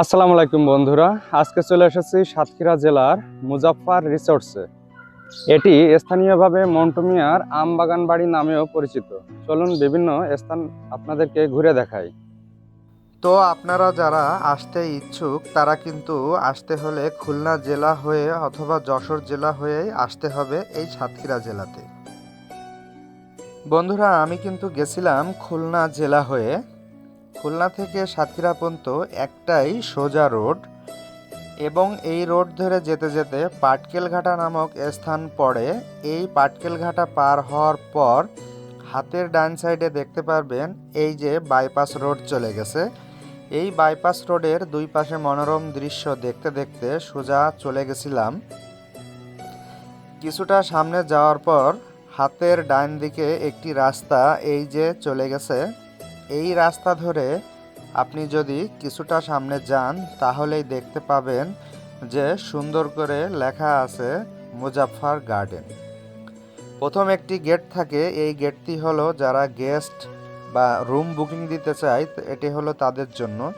আসসালামু আলাইকুম বন্ধুরা। আজকে চলে এসেছি সাতক্ষীরা জেলার মুজাফফর রিসোর্টসে এটি স্থানীয়ভাবে মন্টুমিয়ার আম বাগান বাড়ি নামেও পরিচিত। চলুন বিভিন্ন স্থান আপনাদেরকে ঘুরে দেখাই। তো আপনারা যারা আসতে ইচ্ছুক, তারা কিন্তু আসতে হলে খুলনা জেলা হয়ে অথবা যশোর জেলা হয়েই আসতে হবে এই সাতক্ষীরা জেলাতে। বন্ধুরা, আমি কিন্তু গেছিলাম খুলনা জেলা হয়ে। খুলনা থেকে সাতক্ষীরা পর্যন্ত একটাই সোজা রোড এবং এই রোড ধরে যেতে যেতে পাটকেলঘাটা নামক স্থান পড়ে। এই পাটকেলঘাটা পার হওয়ার পর হাতের ডান সাইডে দেখতে পারবেন এই যে বাইপাস রোড চলে গেছে। এই বাইপাস রোডের দুই পাশে মনোরম দৃশ্য দেখতে দেখতে সোজা চলে গেছিলাম। কিছুটা সামনে যাওয়ার পর হাতের ডান দিকে একটি রাস্তা এই যে চলে গেছে। এই রাস্তা ধরে আপনি যদি কিছুটা সামনে যান, তাহলেই দেখতে পাবেন যে সুন্দর করে লেখা আছে মুজাফফর গার্ডেন। প্রথম একটি গেট থাকে, এই গেটটি হলো যারা গেস্ট বা রুম বুকিং দিতে চায়, এটি হলো তাদের জন্য।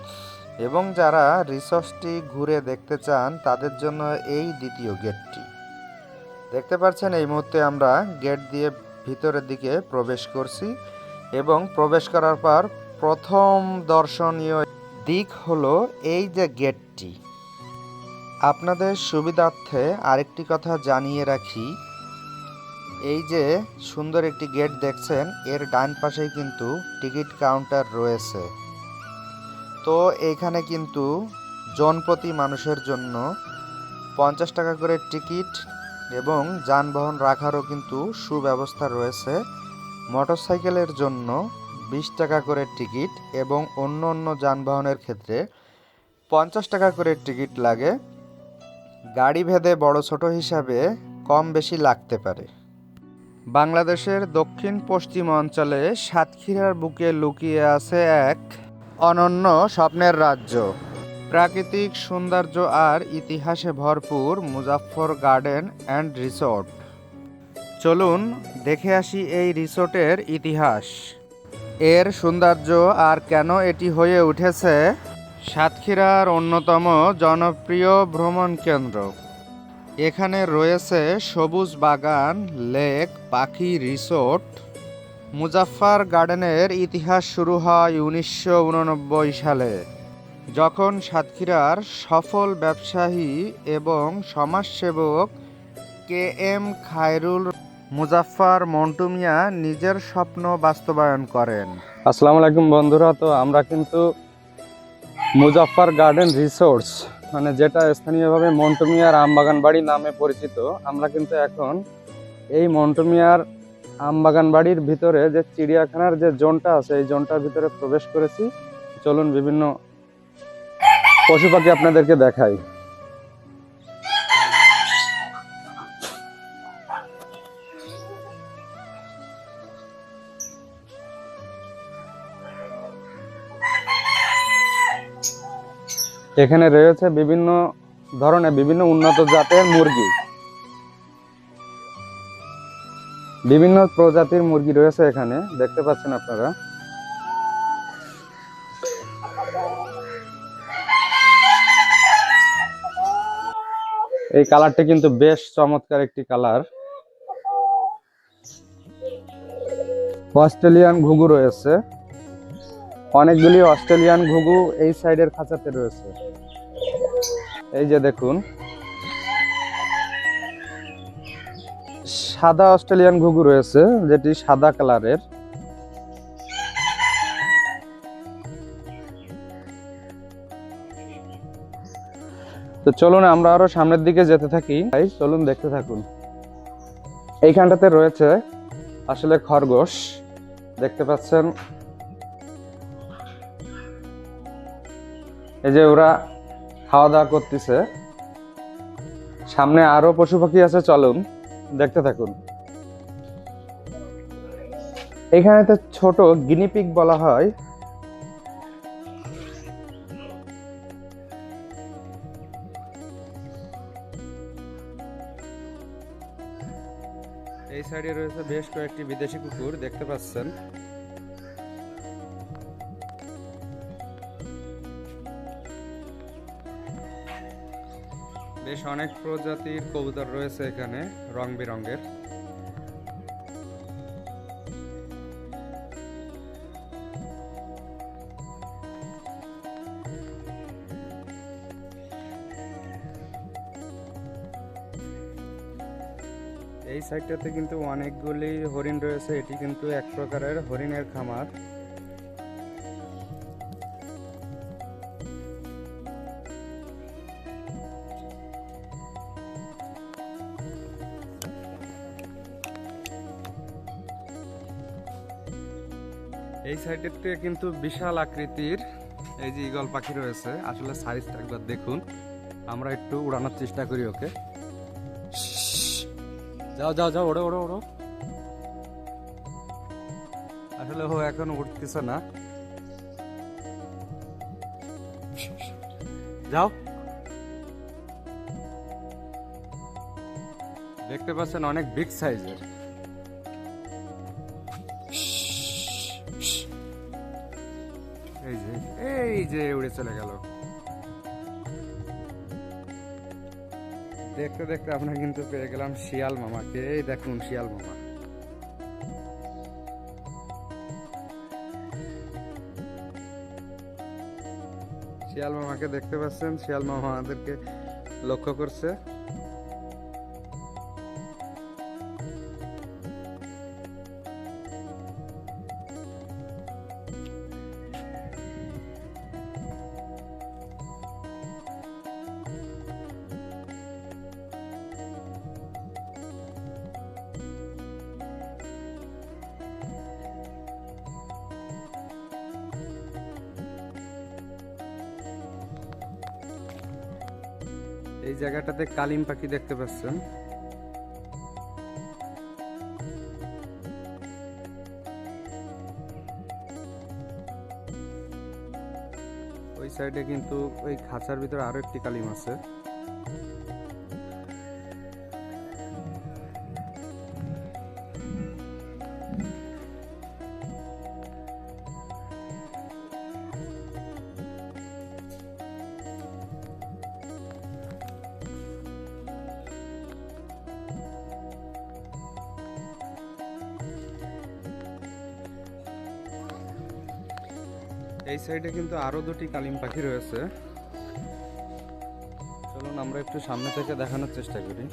এবং যারা রিসর্টটি ঘুরে দেখতে চান, তাদের জন্য এই দ্বিতীয় গেটটি। দেখতে পাচ্ছেন, এই মুহূর্তে আমরা গেট দিয়ে ভিতরের দিকে প্রবেশ করছি। এবং প্রবেশ করার পর প্রথম দর্শনীয় দিক হলো এই যে গেটটি। আপনাদের সুবিধার্থে আরেকটি কথা জানিয়ে রাখি। এই যে সুন্দর একটি গেট দেখছেন, এর ডান পাশেই কিন্তু টিকিট কাউন্টার রয়েছে। তো এখানে কিন্তু জনপ্রতি মানুষের জন্য পঞ্চাশ টাকা করে টিকিট এবং যানবাহন রাখারও কিন্তু সুব্যবস্থা রয়েছে। মোটরসাইকেলের জন্য বিশ টাকা করে টিকিট এবং অন্য অন্য যানবাহনের ক্ষেত্রে পঞ্চাশ টাকা করে টিকিট লাগে। গাড়ি ভেদে বড় ছোট হিসাবে কম বেশি লাগতে পারে। বাংলাদেশের দক্ষিণ পশ্চিম অঞ্চলে সাতক্ষীরার বুকে লুকিয়ে আছে এক অনন্য স্বপ্নের রাজ্য। প্রাকৃতিক সৌন্দর্য আর ইতিহাসে ভরপুর মুজাফফর গার্ডেন অ্যান্ড রিসোর্ট। চলুন দেখে আসি এই রিসোর্টের ইতিহাস। এর সৌন্দর্য আর কেন এটি হয়ে উঠেছে সাতক্ষীরার অন্যতম জনপ্রিয় ভ্রমণ কেন্দ্র। এখানে রয়েছে সবুজ বাগান, লেক, পাখি রিসোর্ট। মুজাফফর গার্ডেনের ইতিহাস শুরু হয় উনিশশো উননব্বই সালে, যখন সাতক্ষীরার সফল ব্যবসায়ী এবং সমাজসেবক কে এম খায়রুল মুজাফফর মন্টুমিয়া নিজের স্বপ্ন বাস্তবায়ন করেন। আসসালামু আলাইকুম বন্ধুরা, তো আমরা কিন্তু মুজাফফর গার্ডেন রিসোর্টস মানে যেটা স্থানীয়ভাবে মন্টুমিয়ার আম বাগান বাড়ি নামে পরিচিত, আমরা কিন্তু এখন এই মন্টুমিয়ার আম বাগান বাড়ির ভিতরে যে চিড়িয়াখানার যে জোনটা আছে, এই জোনটার ভিতরে প্রবেশ করেছি। চলুন বিভিন্ন পশু পাখি আপনাদেরকে দেখাই। এখানে রয়েছে বিভিন্ন ধরনের বিভিন্ন উন্নত জাতের মুরগি। বিভিন্ন প্রজাতির মুরগি রয়েছে এখানে, দেখতে পাচ্ছেন আপনারা। এই কালারটি কিন্তু বেশ চমৎকার একটি কালার। অস্ট্রেলিয়ান ঘুঘু রয়েছে। অনেকগুলি অস্ট্রেলিয়ান ঘুঘু এই সাইডের খাঁচাতে রয়েছে। এই যে দেখুন। সাদা অস্ট্রেলিয়ান ঘুঘু রয়েছে, যেটি সাদা কালারের। তো চলুন আমরা আরও সামনের দিকে যেতে থাকি। চলুন দেখতে থাকুন। এইখানটাতে রয়েছে আসলে খরগোশ। দেখতে পাচ্ছেন এই যে ওরা খাওয়া দাওয়া করতেছে। সামনে আরও পশু পাখি আছে, চলুন দেখতে থাকুন। এখানে তো ছোট গিনিপিক বলা হয়। এই সাইডে রয়েছে বেশ কয়েকটি বিদেশি কুকুর, দেখতে পাচ্ছেন। বেশ অনেক প্রজাতির কবুতর রয়েছে এখানে, রং বেরঙের। এই সাইডটাতে কিন্তু অনেকগুলি হরিণ রয়েছে, এটি কিন্তু এক প্রকারের হরিণের খামার। সাইডেতে কিন্তু বিশাল আকৃতির এই যে ইগল পাখি রয়েছে। আসলে সাইজটা একবার দেখুন। আমরা একটু উড়ানোর চেষ্টা করি ওকে। যাও যাও যাও, ওড়ো ওড়ো ওড়ো। আসলে ও এখন উঠতেছে না। যাও। দেখতে পাচ্ছেন অনেক বিগ সাইজের এই যে উড়ে চলে গেল। দেখতে দেখতে আমরা কিন্তু পেয়ে গেলাম শিয়াল মামাকে। এই দেখুন, শিয়াল মামা। শিয়াল মামাকে দেখতে পাচ্ছেন? শিয়াল মামা আমাদেরকে লক্ষ্য করছে। এই জায়গাটাতে কালিম পাখি দেখতে পাচ্ছেন। ওই সাইডে কিন্তু ওই খাঁচার ভিতরে আরও একটি কালিম আছে। এই সাইডে কিন্তু আরও দুটি কালিম পাখি রয়েছে। চলুন আমরা একটু সামনে থেকে দেখানোর চেষ্টা করি।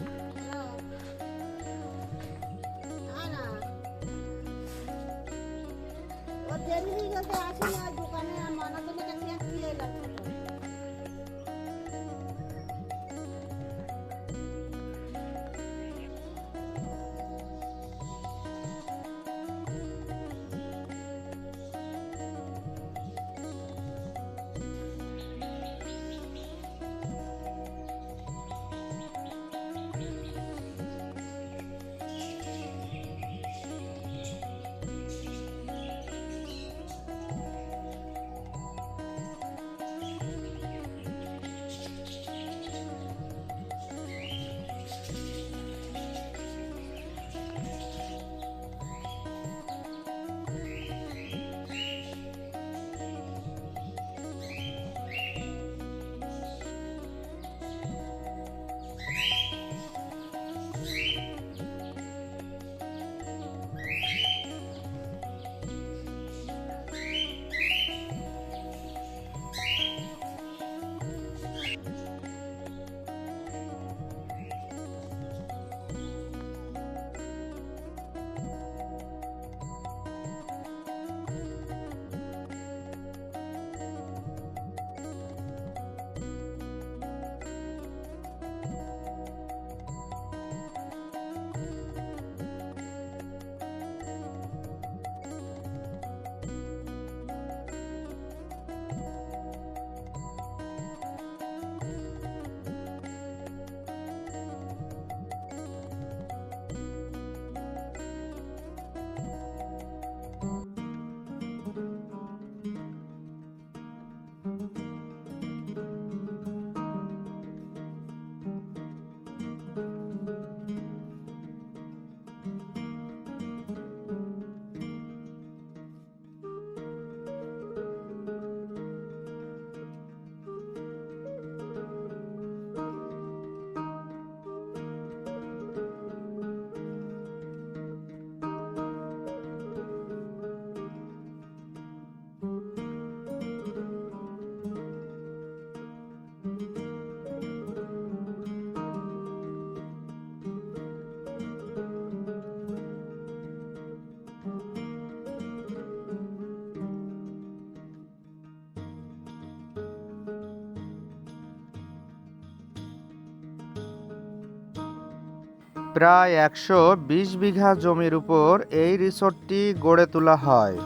প্রায় একশো বিশ বিঘা জমির উপর এই রিসোর্টটি গড়ে তোলা হয়,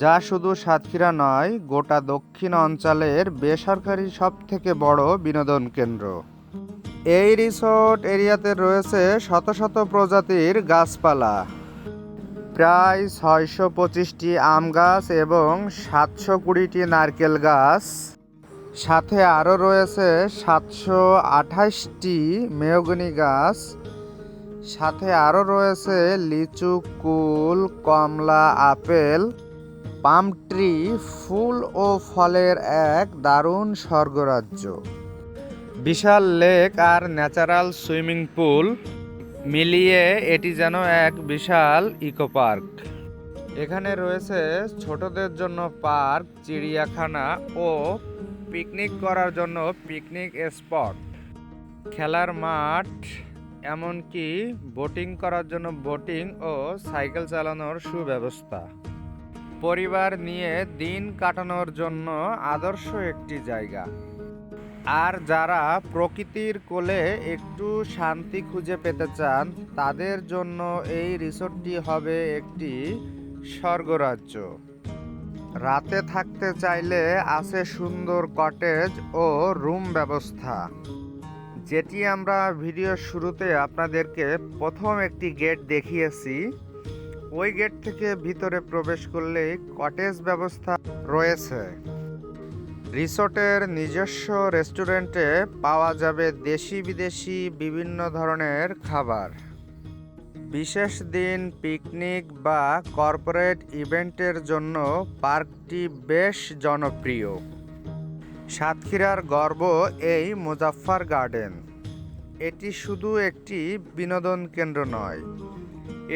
যা শুধু সাতক্ষীরা নয়, গোটা দক্ষিণ অঞ্চলের বেসরকারি সব থেকে বড় বিনোদন কেন্দ্র। এই রিসোর্ট এরিয়াতে রয়েছে শত শত প্রজাতির গাছপালা, প্রায় ছয়শো পঁচিশটি আম গাছ এবং সাতশো কুড়িটি নারকেল গাছ। সাথে আরও রয়েছে সাতশো আঠাশটি মেহগনি গাছ সাথে আরও রয়েছে লিচু, কুল, কমলা, আপেল, পাম ট্রি, ফুল ও ফলের এক দারুণ স্বর্গরাজ্য। বিশাল লেক আর ন্যাচারাল সুইমিং পুল মিলিয়ে এটি যেন এক বিশাল ইকো পার্ক এখানে রয়েছে ছোটদের জন্য পার্ক, চিড়িয়াখানা ও পিকনিক করার জন্য পিকনিক স্পট। খেলার মাঠ এমনকি বোটিং করার জন্য বোটিং ও সাইকেল চালানোর সুব্যবস্থা। পরিবার নিয়ে দিন কাটানোর জন্য আদর্শ একটি জায়গা। আর যারা প্রকৃতির কোলে একটু শান্তি খুঁজে পেতে চান, তাদের জন্য এই রিসোর্টটি হবে একটি স্বর্গরাজ্য। রাতে থাকতে চাইলে আছে সুন্দর কটেজ ও রুম ব্যবস্থা। যেটি আমরা ভিডিওর শুরুতে আপনাদেরকে প্রথম একটি গেট দেখিয়েছি, ওই গেট থেকে ভিতরে প্রবেশ করলে কটেজ ব্যবস্থা রয়েছে। রিসোর্টের নিজস্ব রেস্টুরেন্টে পাওয়া যাবে দেশি বিদেশি বিভিন্ন ধরনের খাবার। বিশেষ দিন পিকনিক বা কর্পোরেট ইভেন্টের জন্য পার্কটি বেশ জনপ্রিয়। সাতক্ষীরার গর্ব এই মুজাফফর গার্ডেন। এটি শুধু একটি বিনোদন কেন্দ্র নয়,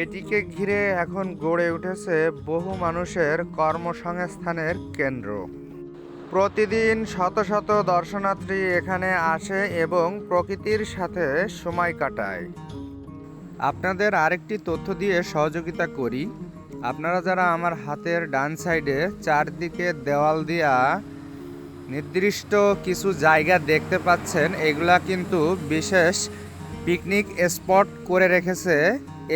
এটিকে ঘিরে এখন গড়ে উঠেছে বহু মানুষের কর্মসংস্থানের কেন্দ্র। প্রতিদিন শত শত দর্শনার্থী এখানে আসে এবং প্রকৃতির সাথে সময় কাটায়। আপনাদের আরেকটি তথ্য দিয়ে সহযোগিতা করি। আপনারা যারা আমার হাতের ডান সাইডে চারদিকে দেওয়াল দিয়া নির্দিষ্ট কিছু জায়গা দেখতে পাচ্ছেন, এগুলা কিন্তু বিশেষ পিকনিক স্পট করে রেখেছে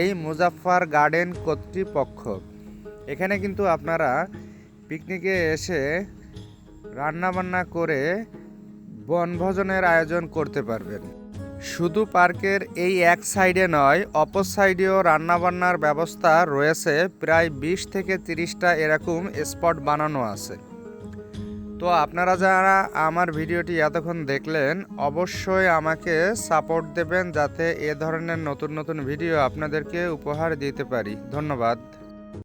এই মুজাফফর গার্ডেন কর্তৃপক্ষ। এখানে কিন্তু আপনারা পিকনিকে এসে রান্না বান্না করে বনভোজনের আয়োজন করতে পারবেন। শুধু পার্কের এই এক সাইডে নয়, অপর সাইডেও রান্নাবান্নার ব্যবস্থা রয়েছে। প্রায় বিশ থেকে তিরিশটা এরকম স্পট বানানো আছে। তো আপনারা যারা আমার ভিডিওটি এতক্ষণ দেখলেন, অবশ্যই আমাকে সাপোর্ট দেবেন যাতে এ ধরনের নতুন নতুন ভিডিও আপনাদেরকে উপহার দিতে পারি। ধন্যবাদ।